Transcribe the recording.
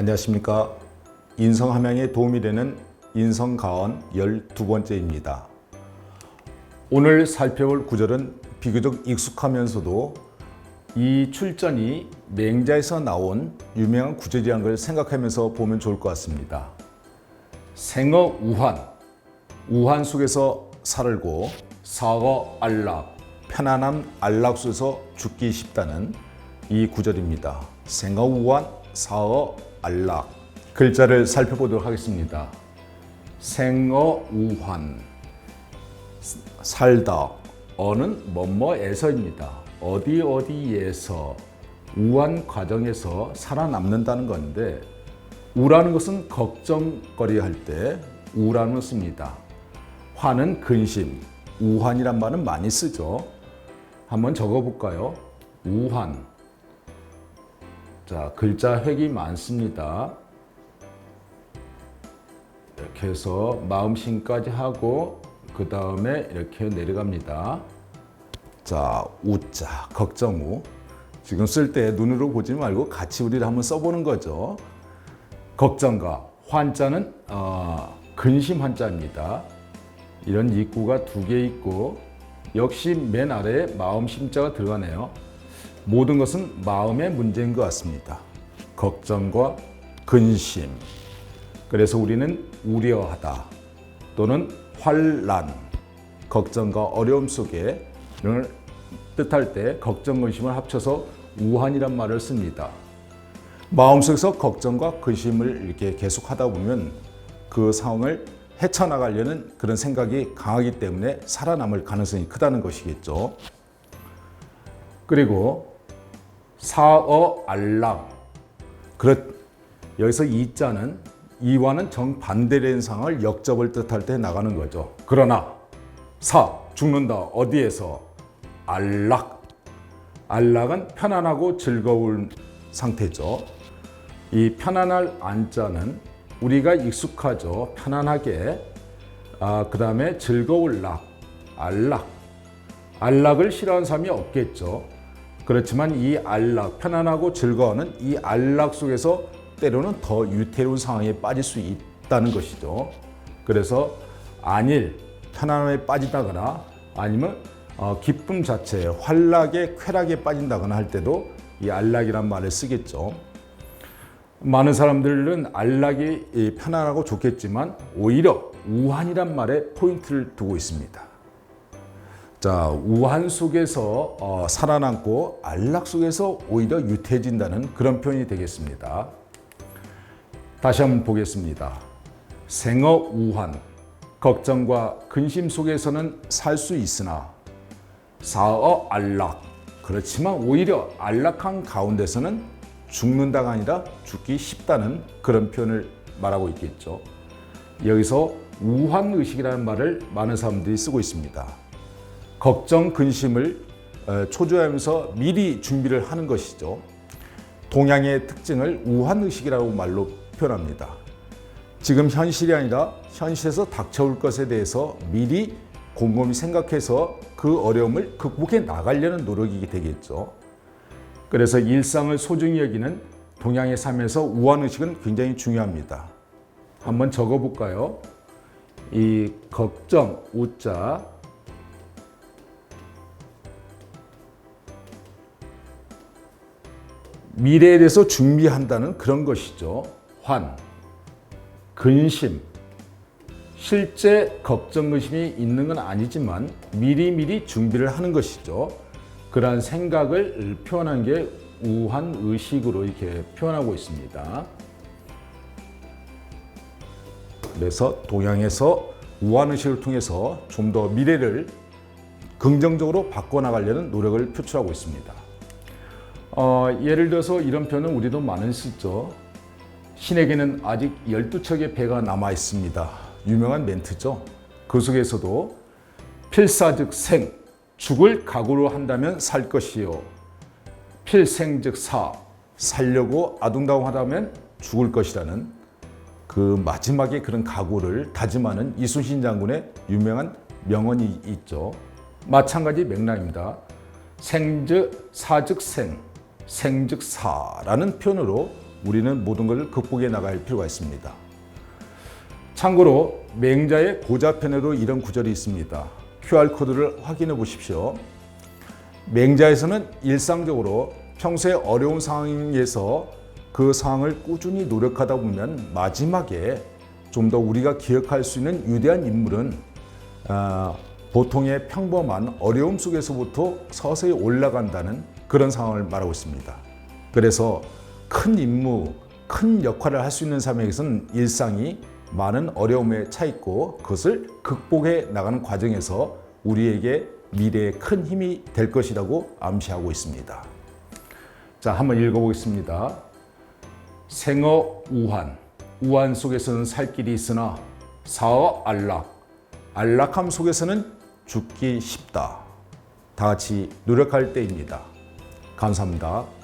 안녕하십니까. 인성 함양에 도움이 되는 인성 가언 12번째입니다. 오늘 살펴볼 구절은 비교적 익숙하면서도 이 출전이 맹자에서 나온 유명한 구절이라는 걸 생각하면서 보면 좋을 것 같습니다. 생어 우환, 우환 속에서 살고 사거 안락, 편안한 안락 속에서 죽기 쉽다는 이 구절입니다. 생어 우환, 사어 안락. 글자를 살펴보도록 하겠습니다. 생어 우환. 살다. 어는 뭐뭐에서입니다. 어디 어디에서 우한 과정에서 살아남는다는 건데 우라는 것은 걱정거리 할 때 우라는 걸 씁니다. 환은 근심, 우환이란 말은 많이 쓰죠. 한번 적어볼까요? 우환. 자, 글자 획이 많습니다. 이렇게 해서 마음심까지 하고 그 다음에 이렇게 내려갑니다. 자, 우자, 걱정우. 지금 쓸 때 눈으로 보지 말고 같이 우리를 한번 써보는 거죠. 걱정가, 환자는 어, 근심 환자입니다. 이런 입구가 두 개 있고 역시 맨 아래에 마음 심자가 들어가네요. 모든 것은 마음의 문제인 것 같습니다. 걱정과 근심. 그래서 우리는 우려하다 또는 환란, 걱정과 어려움 속에 를 뜻할 때 걱정, 근심을 합쳐서 우한이란 말을 씁니다. 마음속에서 걱정과 근심을 이렇게 계속 하다 보면 그 상황을 헤쳐나가려는 그런 생각이 강하기 때문에 살아남을 가능성이 크다는 것이겠죠. 그리고 사어 알락. 그렇 여기서 이 자는 이와는 정반대된 상황을 역접을 뜻할 때 나가는 거죠. 그러나 사 죽는다 어디에서 알락 알락은 편안하고 즐거운 상태죠. 이 편안할 안자는 우리가 익숙하죠. 편안하게 아, 그 다음에 즐거울 락 알락 안락을 싫어하는 사람이 없겠죠. 그렇지만 이 안락 편안하고 즐거워하는 이 안락 속에서 때로는 더 유태로운 상황에 빠질 수 있다는 것이죠. 그래서 안일 편안함에 빠지다거나 아니면 어, 기쁨 자체에 환락에 쾌락에 빠진다거나 할 때도 이 안락이란 말을 쓰겠죠. 많은 사람들은 안락이 편안하고 좋겠지만 오히려 우한이란 말에 포인트를 두고 있습니다. 자, 우한 속에서 어, 살아남고 안락 속에서 오히려 유태해진다는 그런 표현이 되겠습니다. 다시 한번 보겠습니다. 생어 우한, 걱정과 근심 속에서는 살 수 있으나 사어 안락, 그렇지만 오히려 안락한 가운데서는 죽는다가 아니라 죽기 쉽다는 그런 표현을 말하고 있겠죠. 여기서 우한 의식이라는 말을 많은 사람들이 쓰고 있습니다. 걱정, 근심을 어, 초조하면서 미리 준비를 하는 것이죠. 동양의 특징을 우한 의식이라고 말로 표현합니다. 지금 현실이 아니라 현실에서 닥쳐올 것에 대해서 미리 곰곰이 생각해서 그 어려움을 극복해 나가려는 노력이 되겠죠. 그래서 일상을 소중히 여기는 동양의 삶에서 우한의식은 굉장히 중요합니다. 한번 적어볼까요? 이 걱정, 우자, 미래에 대해서 준비한다는 그런 것이죠. 환, 근심, 실제 걱정, 근심이 있는 건 아니지만 미리미리 준비를 하는 것이죠. 그러한 생각을 표현한 게 우한 의식으로 이렇게 표현하고 있습니다. 그래서 동양에서 우한 의식을 통해서 좀 더 미래를 긍정적으로 바꿔 나가려는 노력을 표출하고 있습니다. 어, 예를 들어서 이런 표현은 우리도 많이 쓰죠. 신에게는 아직 12척의 배가 남아 있습니다. 유명한 멘트죠. 그 속에서도 필사즉 생, 죽을 각오로 한다면 살 것이요. 필생즉 사, 살려고 아둥다둥하다면 죽을 것이라는 그 마지막에 그런 각오를 다짐하는 이순신 장군의 유명한 명언이 있죠. 마찬가지 맥락입니다. 생즉 사즉 생, 생즉 사라는 표현으로 우리는 모든 것을 극복해 나갈 필요가 있습니다. 참고로 맹자의 고자편에도 이런 구절이 있습니다. QR코드를 확인해 보십시오. 맹자에서는 일상적으로 평소에 어려운 상황에서 그 상황을 꾸준히 노력하다 보면 마지막에 좀 더 우리가 기억할 수 있는 위대한 인물은 아, 보통의 평범한 어려움 속에서부터 서서히 올라간다는 그런 상황을 말하고 있습니다. 그래서 큰 임무, 큰 역할을 할 수 있는 사람에게서는 일상이 많은 어려움에 차 있고 그것을 극복해 나가는 과정에서 우리에게 미래에 큰 힘이 될 것이라고 암시하고 있습니다. 자, 한번 읽어보겠습니다. 생어 우한, 우한 속에서는 살 길이 있으나 사어 안락, 안락함 속에서는 죽기 쉽다. 다 같이 노력할 때입니다. 감사합니다.